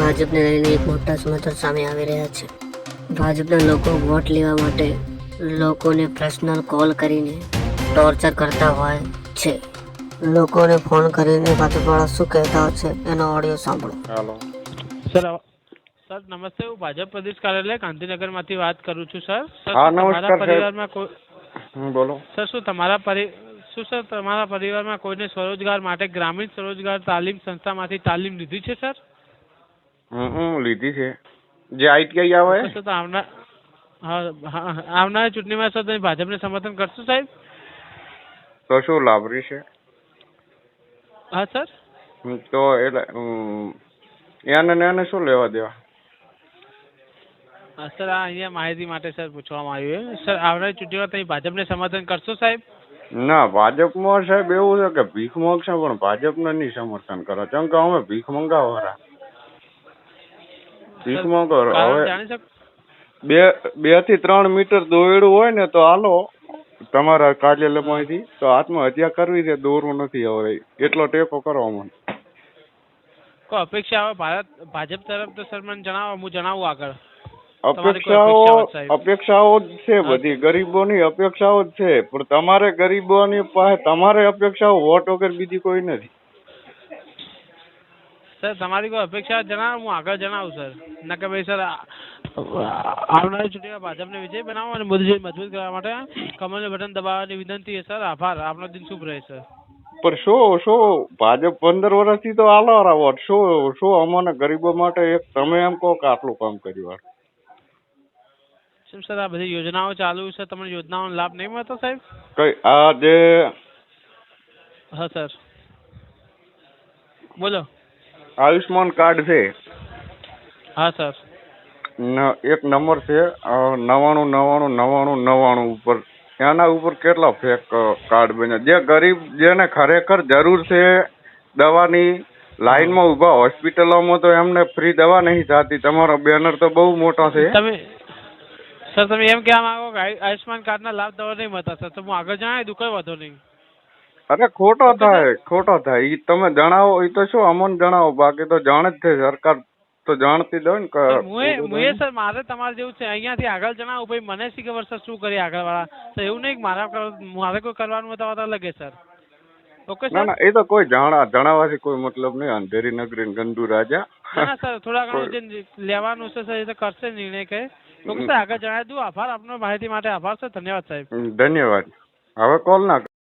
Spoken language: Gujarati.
ભાજપને લઈને એક મોટા સમાચાર સામે આવી રહ્યા છે. ભાજપના લોકો વોટ લેવા માટે લોકોને પર્સનલ કોલ કરીને ટોર્ચર કરતા હોય છે. લોકોને ફોન કરીને ભાજપવાળા શું કહેતા હોય છે એનો ઓડિયો સાંભળો. સર સર નમસ્તે હું ભાજપ પ્રદેશ કાર્યાલય ગાંધીનગરમાંથી વાત કરું છું સર. સર તમારા પરિવારમાં કોઈ બોલો. સર શું તમારા પરી શું સર તમારા પરિવારમાં કોઈને સ્વરોજગાર માટે ગ્રામીણ સ્વરોજગાર તાલીમ સંસ્થામાંથી તાલીમ લીધી છે સર? હમ લીધી છે. જે આઈટીઆઈ આવે? તો આવનાર આવનાર ચૂંટણીમાં સર તમે ભાજપને સમર્થન કરશો સાહેબ? તો શું લાભરી છે? હા સર? તો એટલે એને એને શું લેવા દેવા? હા, સર આ અહીંયા માહિતી માટે સર પૂછવામાં આવ્યું સર આવનારી ચૂંટણીમાં તમે ભાજપને સમર્થન કરશો સાહેબ? ના ભાજપમાં સાહેબ એવું છે કે ભીખ મોગશે પણ ભાજપને નહીં સમર્થન કરો. કેમ કે અમે ભીખ મંગાવવાળા. ભીખ માંગો હવે બે બેથી ત્રણ મીટર દોયડું હોય ને તો હાલો. તમારા કાર્યાલયમાંથી તો આત્મહત્યા કરવી છે દોરવું નથી હવે. એટલો ટેકો કરો અમને. કોઈ અપેક્ષા હવે ભારત ભાજપ તરફ તો સર મને જણાવો હું જણાવું આગળ. અપેક્ષાઓ અપેક્ષાઓ જ છે બધી. ગરીબોની અપેક્ષાઓ જ છે. પણ તમારે ગરીબોની પાસે તમારે અપેક્ષાઓ વોટ વગર બીજી કોઈ નથી. સર તમારી કોઈ અપેક્ષા જણાવો હું આગળ જણાવું સર ના કે ભાઈ સર આવનારી ચૂંટણીમાં ભાજપને વિજય બનાવો અને મોદીજી મજબૂત કરવા માટે કમળનું બટન દબાવવાની વિનંતી છે સર આભાર. આપનો દિન શુભ રહે સર પણ શું શું? ભાજપ પંદર વર્ષથી તો આલો વોટ શું શું અમને ગરીબો માટે એક તમે એમ કહો કે આટલું કામ કર્યું. શું સર આ બધી યોજનાઓ ચાલુ છે? તમને યોજનાઓનો લાભ નહીં મળતો સાહેબ? કઈ આ જે હા સર બોલો. આયુષ્માન કાર્ડ છે. હા સર. એક નંબર છે નવાણું નવાણું નવાણું નવાણું ઉપર. એના ઉપર કેટલા ફેક કાર્ડ બન્યા? જે ગરીબ જેને ખરેખર જરૂર છે દવાની લાઈનમાં ઊભા હોસ્પિટલોમાં તો એમને ફ્રી દવા નહીં થતી. તમારો બેનર તો બહુ મોટો છે. તમે સર તમે એમ કહેવા માંગો કે આયુ- આયુષ્માન કાર્ડના લાભ દવા નહીં મળતા સર. તો હું આગળ જણાવી દઉં કઈ વાંધો નહીં. અરે ખોટો થાય ખોટો થાય. ઈ તમે જણાવો ઈ તો શું અમને જણાવો? બાકી તો જાણે જ છે સરકાર તો જાણતી દો હોય ને મુએ સર મારે તમારે જેવું છે અહીંયાથી આગળ જણાવો. ભાઈ મને શી ખબર સર શું કરી આગળ વાળા તો એવું નહીં મારા મારે કોઈ કરવાનું હોય તો લગે સર. ઓકે ના એ તો કોઈ જાણા જણાવવાથી કોઈ મતલબ નહીં અંધેરી નગરી ગંદુ રાજા. ના સર થોડા ઘણું જે લેવાનું છે સર એ તો કરશે નિર્ણય કે. ઓકે સર આગળ જણાવી દઉં. આભાર આપનો માહિતી માટે આભાર સર. ધન્યવાદ સાહેબ. ધન્યવાદ. હવે કોલ ના